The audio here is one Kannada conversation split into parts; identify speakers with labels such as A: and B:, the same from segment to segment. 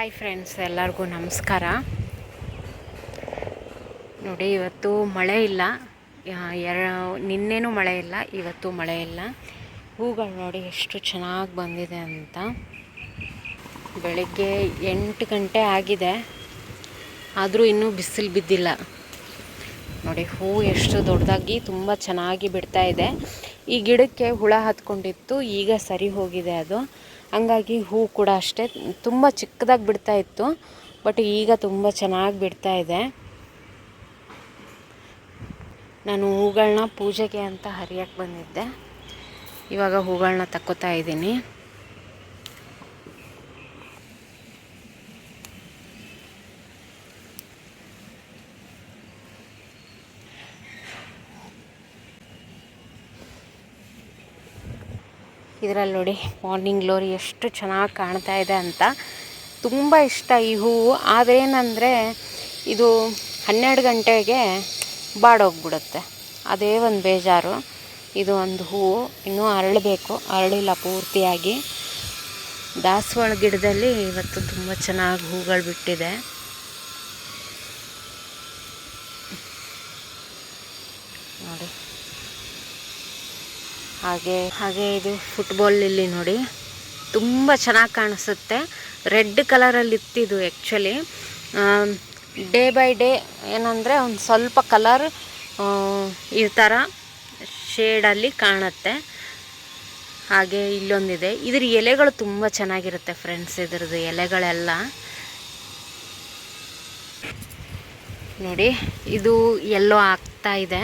A: ಹಾಯ್ ಫ್ರೆಂಡ್ಸ್ ಎಲ್ಲರಿಗೂ ನಮಸ್ಕಾರ. ನೋಡಿ, ಇವತ್ತು ಮಳೆ ಇಲ್ಲ. ಎರ, ನಿನ್ನೆನೂ ಮಳೆ ಇಲ್ಲ, ಇವತ್ತು ಮಳೆ ಇಲ್ಲ. ಹೂಗಳು ನೋಡಿ ಎಷ್ಟು ಚೆನ್ನಾಗಿ ಬಂದಿದೆ ಅಂತ. ಬೆಳಗ್ಗೆ ಎಂಟು ಗಂಟೆ ಆಗಿದೆ. ಆದರೂ ಇನ್ನೂ ಬಿಸಿಲು ಬಿದ್ದಿಲ್ಲ. ನೋಡಿ, ಹೂ ಎಷ್ಟು ದೊಡ್ಡದಾಗಿ ತುಂಬ ಚೆನ್ನಾಗಿ ಬಿಡ್ತಾ ಇದೆ. ಈ ಗಿಡಕ್ಕೆ ಹುಳ ಹತ್ಕೊಂಡಿತ್ತು, ಈಗ ಸರಿ ಹೋಗಿದೆ ಅದು. ಹಂಗಾಗಿ ಹೂ ಕೂಡ ಅಷ್ಟೇ. ತುಂಬ ಚಿಕ್ಕದಾಗಿ ಬಿಡ್ತಾ ಇತ್ತು, ಬಟ್ ಈಗ ತುಂಬ ಚೆನ್ನಾಗಿ ಬಿಡ್ತಾ ಇದೆ. ನಾನು ಹೂಗಳನ್ನ ಪೂಜೆಗೆ ಅಂತ ಹರಿಯಕ್ಕೆ ಬಂದಿದ್ದೆ. ಇವಾಗ ಹೂಗಳನ್ನ ತಕ್ಕೋತಾ ಇದ್ದೀನಿ. ಇದರಲ್ಲಿ ನೋಡಿ ಮಾರ್ನಿಂಗ್ ಗ್ಲೋರಿ ಎಷ್ಟು ಚೆನ್ನಾಗಿ ಕಾಣ್ತಾ ಇದೆ ಅಂತ. ತುಂಬ ಇಷ್ಟ ಈ ಹೂವು. ಆದ್ರೇನಂದರೆ ಇದು ಹನ್ನೆರಡು ಗಂಟೆಗೆ ಬಾಡೋಗ್ಬಿಡುತ್ತೆ. ಅದೇ ಒಂದು ಬೇಜಾರು. ಇದು ಒಂದು ಹೂವು. ಇನ್ನೂ ಅರಳಬೇಕು. ಅರಳಿಲ್ಲ ಪೂರ್ತಿಯಾಗಿ. ದಾಸವಾಳ ಗಿಡದಲ್ಲಿ ಇವತ್ತು ತುಂಬ ಚೆನ್ನಾಗಿ ಹೂಗಳು ಬಿಟ್ಟಿದೆ. ನೋಡಿ. ಹಾಗೆ ಹಾಗೆ ಇದು ಫುಟ್ಬಾಲ್ ಇಲ್ಲಿ ನೋಡಿ. ತುಂಬ ಚೆನ್ನಾಗಿ ಕಾಣಿಸುತ್ತೆ. ರೆಡ್ ಕಲರಲ್ಲಿ ಇತ್ತಿದು ಆ್ಯಕ್ಚುಲಿ ಡೇ ಬೈ ಡೇ ಏನಂದರೆ ಒಂದು ಸ್ವಲ್ಪ ಕಲರ್ ಈ ಥರ ಶೇಡಲ್ಲಿ ಕಾಣುತ್ತೆ. ಹಾಗೆ ಇಲ್ಲೊಂದಿದೆ. ಇದ್ರ ಎಲೆಗಳು ತುಂಬ ಚೆನ್ನಾಗಿರುತ್ತೆ ಫ್ರೆಂಡ್ಸ್ ಇದ್ರದ್ದು ಎಲೆಗಳೆಲ್ಲ. ನೋಡಿ, ಇದು ಎಲ್ಲೋ ಆಗ್ತಾ ಇದೆ.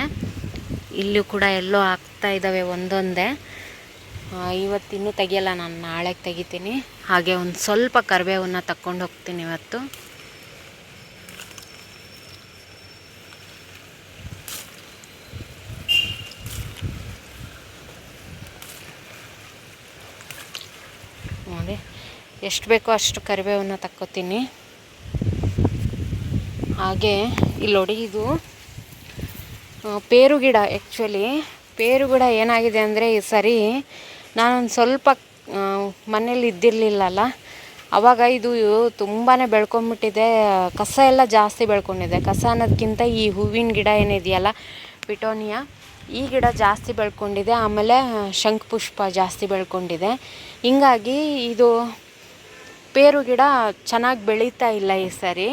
A: ಇಲ್ಲೂ ಕೂಡ ಎಲ್ಲೋ ಆಗ್ತಾ ಇದ್ದಾವೆ ಒಂದೊಂದೇ. ಇವತ್ತಿನ್ನೂ ತೆಗಿಯಲ್ಲ, ನಾನು ನಾಳೆಗೆ ತೆಗಿತೀನಿ. ಹಾಗೆ ಒಂದು ಸ್ವಲ್ಪ ಕರಿಬೇವನ್ನ ತಕ್ಕೊಂಡು ಹೋಗ್ತೀನಿ ಇವತ್ತು. ನೋಡಿ, ಎಷ್ಟು ಬೇಕೋ ಅಷ್ಟು ಕರಿಬೇವನ್ನ ತಕ್ಕೋತೀನಿ. ಹಾಗೆ ಇಲ್ಲಿ ನೋಡಿ ಇದು ಪೇರು ಗಿಡ ಆ್ಯಕ್ಚುಲಿ ಪೇರು ಗಿಡ ಏನಾಗಿದೆ ಅಂದರೆ ಈ ಸರಿ ನಾನೊಂದು ಸ್ವಲ್ಪ ಮನೇಲಿ ಇದ್ದಿರಲಿಲ್ಲಲ್ಲ ಆವಾಗ ಇದು ತುಂಬಾ ಬೆಳ್ಕೊಂಬಿಟ್ಟಿದೆ, ಕಸ ಎಲ್ಲ ಜಾಸ್ತಿ ಬೆಳ್ಕೊಂಡಿದೆ. ಕಸ ಅನ್ನೋದಕ್ಕಿಂತ ಈ ಹೂವಿನ ಗಿಡ ಏನಿದೆಯಲ್ಲ, ಪಿಟೋನಿಯಾ, ಈ ಗಿಡ ಜಾಸ್ತಿ ಬೆಳ್ಕೊಂಡಿದೆ, ಆಮೇಲೆ ಶಂಖಪುಷ್ಪ ಜಾಸ್ತಿ ಬೆಳ್ಕೊಂಡಿದೆ. ಹಿಂಗಾಗಿ ಇದು ಪೇರು ಗಿಡ ಚೆನ್ನಾಗಿ ಬೆಳೀತಾ ಇಲ್ಲ ಈ ಸರಿ.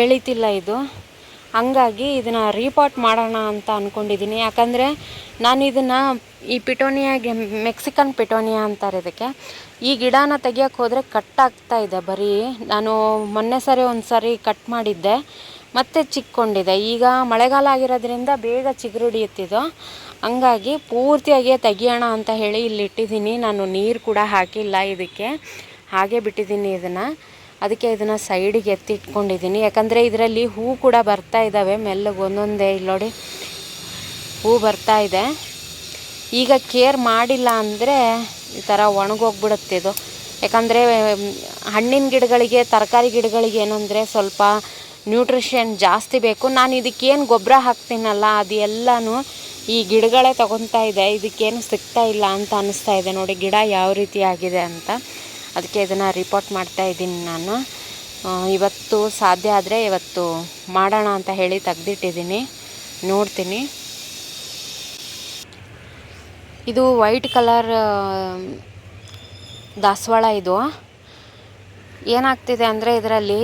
A: ಬೆಳೀತಿಲ್ಲ ಇದು. ಹಂಗಾಗಿ ಇದನ್ನು ರೀಪಾಟ್ ಮಾಡೋಣ ಅಂತ ಅಂದ್ಕೊಂಡಿದ್ದೀನಿ ಯಾಕಂದರೆ ನಾನು ಇದನ್ನು ಈ ಪಿಟೋನಿಯಾಗೆ ಮೆಕ್ಸಿಕನ್ ಪಿಟೋನಿಯಾ ಅಂತಾರೆ ಇದಕ್ಕೆ. ಈ ಗಿಡನ ತೆಗಿಯೋಕ್ಕೆ ಹೋದರೆ ಕಟ್ ಆಗ್ತಾ ಇದೆ ಬರೀ. ನಾನು ಮೊನ್ನೆ ಸರಿ ಒಂದು ಸಾರಿ ಕಟ್ ಮಾಡಿದ್ದೆ. ಮತ್ತೆ ಚಿಕ್ಕೊಂಡಿದೆ. ಈಗ ಮಳೆಗಾಲ ಆಗಿರೋದ್ರಿಂದ ಬೇಗ ಚಿಗುರುಡಿಯುತ್ತಿದ್ದು ಹಂಗಾಗಿ ಪೂರ್ತಿಯಾಗಿ ತೆಗಿಯೋಣ ಅಂತ ಹೇಳಿ ಇಲ್ಲಿ ಇಟ್ಟಿದ್ದೀನಿ. ನಾನು ನೀರು ಕೂಡ ಹಾಕಿಲ್ಲ ಇದಕ್ಕೆ. ಹಾಗೆ ಬಿಟ್ಟಿದ್ದೀನಿ ಇದನ್ನು. ಅದಕ್ಕೆ ಇದನ್ನು ಸೈಡಿಗೆ ಎತ್ತಿಟ್ಕೊಂಡಿದ್ದೀನಿ ಯಾಕಂದರೆ ಇದರಲ್ಲಿ ಹೂ ಕೂಡ ಬರ್ತಾ ಇದ್ದಾವೆ ಮೆಲ್ಲಗೆ ಒಂದೊಂದೇ ಇಲ್ಲಿ ನೋಡಿ. ಹೂ ಬರ್ತಾ ಇದೆ. ಈಗ ಕೇರ್ ಮಾಡಿಲ್ಲ ಅಂದರೆ ಈ ಥರ ಒಣಗೋಗ್ಬಿಡುತ್ತೆ ಇದು. ಯಾಕಂದರೆ ಹಣ್ಣಿನ ಗಿಡಗಳಿಗೆ, ತರಕಾರಿ ಗಿಡಗಳಿಗೆ ಏನಂದರೆ ಸ್ವಲ್ಪ ನ್ಯೂಟ್ರಿಷನ್ ಜಾಸ್ತಿ ಬೇಕು. ನಾನು ಇದಕ್ಕೇನು ಗೊಬ್ಬರ ಹಾಕ್ತೀನಲ್ಲ ಅದು ಎಲ್ಲನೂ ಈ ಗಿಡಗಳೇ ತಗೊತಾ ಇದೆ. ಇದಕ್ಕೇನು ಸಿಗ್ತಾ ಇಲ್ಲ ಅಂತ ಅನ್ನಿಸ್ತಾ ಇದೆ ನೋಡಿ, ಗಿಡ ಯಾವ ರೀತಿ ಆಗಿದೆ ಅಂತ. ಅದಕ್ಕೆ ಇದನ್ನು ರಿಪೋರ್ಟ್ ಮಾಡ್ತಾ ಇದ್ದೀನಿ ನಾನು. ಇವತ್ತು ಸಾಧ್ಯ ಆದರೆ ಇವತ್ತು ಮಾಡೋಣ ಅಂತ ಹೇಳಿ ತೆಗ್ದಿಟ್ಟಿದ್ದೀನಿ. ನೋಡ್ತೀನಿ. ಇದು ವೈಟ್ ಕಲರ್ ದಾಸವಾಳ ಇದು. ಏನಾಗ್ತಿದೆ ಅಂದರೆ ಇದರಲ್ಲಿ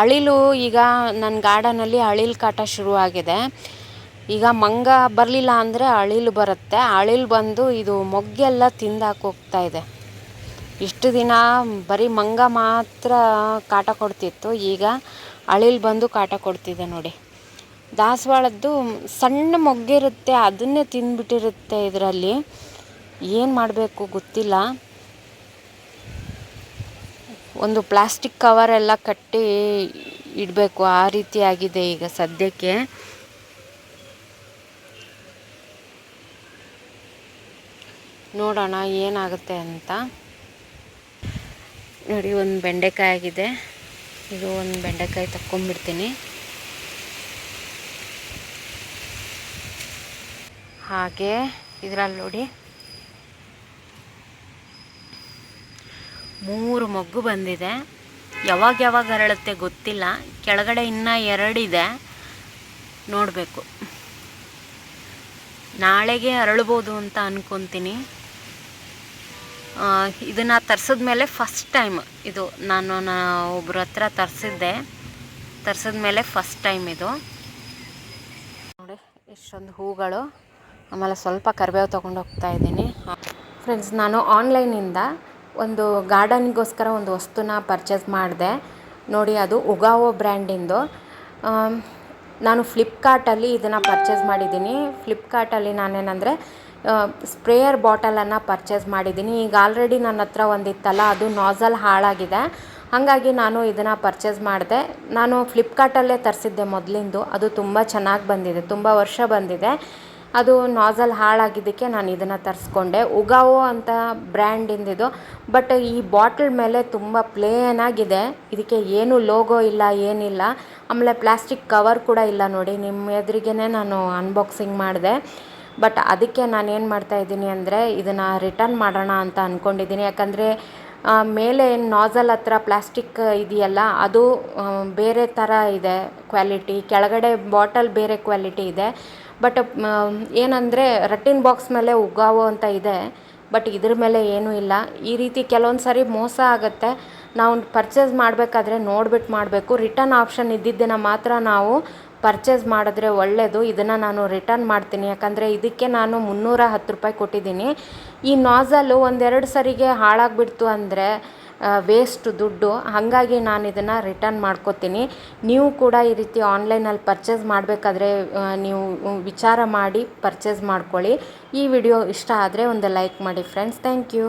A: ಅಳಿಲು ಈಗ ನನ್ನ ಗಾರ್ಡನಲ್ಲಿ ಅಳಿಲು ಕಾಟ ಶುರುವಾಗಿದೆ. ಈಗ ಮಂಗ ಬರಲಿಲ್ಲ ಅಂದರೆ ಅಳಿಲು ಬರುತ್ತೆ. ಅಳಿಲು ಬಂದು ಇದು ಮೊಗ್ಗೆಲ್ಲ ತಿಂದಾಕೋಗ್ತಾ ಇದೆ. ಇಷ್ಟು ದಿನ ಬರೀ ಮಂಗ ಮಾತ್ರ ಕಾಟ ಕೊಡ್ತಿತ್ತು. ಈಗ ಅಳಿಲು ಬಂದು ಕಾಟ ಕೊಡ್ತಿದೆ ನೋಡಿ. ದಾಸವಾಳದ್ದು ಸಣ್ಣ ಮೊಗ್ಗಿರುತ್ತೆ, ಅದನ್ನೇ ತಿಂದ್ಬಿಟ್ಟಿರುತ್ತೆ ಇದರಲ್ಲಿ. ಏನು ಮಾಡಬೇಕು ಗೊತ್ತಿಲ್ಲ. ಒಂದು ಪ್ಲಾಸ್ಟಿಕ್ ಕವರ್ ಎಲ್ಲ ಕಟ್ಟಿ ಇಡಬೇಕು, ಆ ರೀತಿ ಆಗಿದೆ ಈಗ ಸದ್ಯಕ್ಕೆ. ನೋಡೋಣ ಏನಾಗುತ್ತೆ ಅಂತ. ನೋಡಿ, ಒಂದು ಬೆಂಡೆಕಾಯಿ ಆಗಿದೆ. ಇದು ಒಂದು ಬೆಂಡೆಕಾಯಿ ತಕ್ಕೊಂಬಿಡ್ತೀನಿ ಹಾಗೆ ಇದರಲ್ಲಿ ನೋಡಿ, ಮೂರು ಮೊಗ್ಗು ಬಂದಿದೆ. ಯಾವಾಗ ಯಾವಾಗ ಅರಳುತ್ತೆ ಗೊತ್ತಿಲ್ಲ. ಕೆಳಗಡೆ ಇನ್ನೂ ಎರಡಿದೆ ನೋಡಬೇಕು. ನಾಳೆಗೆ ಅರಳ್ಬೋದು ಅಂತ ಅನ್ಕೊತೀನಿ. ಇದನ್ನು ತರಿಸಿದ ಮೇಲೆ ಫಸ್ಟ್ ಟೈಮ್ ಇದು ನಾನು ಒಬ್ಬರ ಹತ್ರ ತರಿಸಿದ್ದೆ. ತರಿಸಿದ ಮೇಲೆ ಫಸ್ಟ್ ಟೈಮ್ ಇದು. ನೋಡಿ ಎಷ್ಟೊಂದು ಹೂಗಳು. ಆಮೇಲೆ ಸ್ವಲ್ಪ ಕರಿಬೇವು ತೊಗೊಂಡು ಹೋಗ್ತಾ ಇದ್ದೀನಿ. ಫ್ರೆಂಡ್ಸ್ ನಾನು ಆನ್ಲೈನಿಂದ ಒಂದು ಗಾರ್ಡನ್ಗೋಸ್ಕರ ಒಂದು ವಸ್ತುನ ಪರ್ಚೇಸ್ ಮಾಡಿದೆ. ನೋಡಿ, ಅದು ಉಗಾವೋ ಬ್ರ್ಯಾಂಡಿಂದು ನಾನು ಫ್ಲಿಪ್ಕಾರ್ಟಲ್ಲಿ ಇದನ್ನು ಪರ್ಚೇಸ್ ಮಾಡಿದ್ದೀನಿ. ಫ್ಲಿಪ್ಕಾರ್ಟಲ್ಲಿ ನಾನೇನಂದರೆ ಸ್ಪ್ರೇಯರ್ ಬಾಟಲನ್ನು ಪರ್ಚೇಸ್ ಮಾಡಿದ್ದೀನಿ. ಈಗ ಆಲ್ರೆಡಿ ನನ್ನ ಹತ್ರ ಒಂದಿತ್ತಲ್ಲ, ಅದು ನಾಸಲ್ ಹಾಳಾಗಿದೆ. ಹಾಗಾಗಿ ನಾನು ಇದನ್ನು ಪರ್ಚೇಸ್ ಮಾಡಿದೆ. ನಾನು ಫ್ಲಿಪ್ಕಾರ್ಟಲ್ಲೇ ತರಿಸಿದ್ದೆ ಮೊದಲಿಂದು. ಅದು ತುಂಬ ಚೆನ್ನಾಗಿ ಬಂದಿದೆ, ತುಂಬ ವರ್ಷ ಬಂದಿದೆ. ಅದು ನಾಸಲ್ ಹಾಳಾಗಿದ್ದಕ್ಕೆ ನಾನು ಇದನ್ನು ತರಿಸ್ಕೊಂಡೆ. ಉಗಾವೋ ಅಂತ ಬ್ರ್ಯಾಂಡಿಂದಿದು ಬಟ್ ಈ ಬಾಟಲ್ ಮೇಲೆ ತುಂಬ ಪ್ಲೇನ್ ಆಗಿದೆ. ಇದಕ್ಕೆ ಏನು ಲೋಗೋ ಇಲ್ಲ, ಏನಿಲ್ಲ. ಆಮೇಲೆ ಪ್ಲಾಸ್ಟಿಕ್ ಕವರ್ ಕೂಡ ಇಲ್ಲ ನೋಡಿ. ನಿಮ್ಮ ಎದುರಿಗೇ ನಾನು ಅನ್ಬಾಕ್ಸಿಂಗ್ ಮಾಡಿದೆ. ಬಟ್ ಅದಕ್ಕೆ ನಾನು ಏನು ಮಾಡ್ತಾ ಇದ್ದೀನಿ ಅಂದರೆ ಇದನ್ನು ರಿಟರ್ನ್ ಮಾಡೋಣ ಅಂತ ಅಂದ್ಕೊಂಡಿದ್ದೀನಿ ಯಾಕಂದರೆ ಮೇಲೆ ಏನು ನಾಸಲ್ ಹತ್ರ ಪ್ಲಾಸ್ಟಿಕ್ ಇದೆಯಲ್ಲ, ಅದು ಬೇರೆ ಥರ ಇದೆ ಕ್ವಾಲಿಟಿ ಕೆಳಗಡೆ ಬಾಟಲ್ ಬೇರೆ ಕ್ವಾಲಿಟಿ ಇದೆ. ಬಟ್ ಏನಂದರೆ ರಟ್ಟಿನ್ ಬಾಕ್ಸ್ ಮೇಲೆ ಉಗಾವೋ ಅಂತ ಇದೆ ಬಟ್ ಇದ್ರ ಮೇಲೆ ಏನೂ ಇಲ್ಲ. ಈ ರೀತಿ ಕೆಲವೊಂದು ಸಾರಿ ಮೋಸ ಆಗುತ್ತೆ. ನಾವು ಪರ್ಚೇಸ್ ಮಾಡಬೇಕಾದ್ರೆ ನೋಡ್ಬಿಟ್ಟು ಮಾಡಬೇಕು. ರಿಟರ್ನ್ ಆಪ್ಷನ್ ಇದ್ದಿದ್ದನ್ನು ಮಾತ್ರ ನಾವು ಪರ್ಚೇಸ್ ಮಾಡಿದ್ರೆ ಒಳ್ಳೆಯದು ಇದನ್ನು ನಾನು ರಿಟರ್ನ್ ಮಾಡ್ತೀನಿ. ಯಾಕಂದರೆ ಇದಕ್ಕೆ ನಾನು ಮುನ್ನೂರ ಹತ್ತು ರೂಪಾಯಿ ಕೊಟ್ಟಿದ್ದೀನಿ. ಈ ನಾಸಲು ಒಂದೆರಡು ಸರಿಗೆ ಹಾಳಾಗಿಬಿಡ್ತು ಅಂದರೆ ವೇಸ್ಟ್ ದುಡ್ಡು. ಹಾಗಾಗಿ ನಾನು ಇದನ್ನು ರಿಟರ್ನ್ ಮಾಡ್ಕೋತೀನಿ. ನೀವು ಕೂಡ ಈ ರೀತಿ ಆನ್ಲೈನಲ್ಲಿ ಪರ್ಚೇಸ್ ಮಾಡಬೇಕಾದ್ರೆ ನೀವು ವಿಚಾರ ಮಾಡಿ ಪರ್ಚೇಸ್ ಮಾಡ್ಕೊಳ್ಳಿ. ಈ ವಿಡಿಯೋ ಇಷ್ಟ ಆದರೆ ಒಂದು ಲೈಕ್ ಮಾಡಿ ಫ್ರೆಂಡ್ಸ್ ಥ್ಯಾಂಕ್ ಯು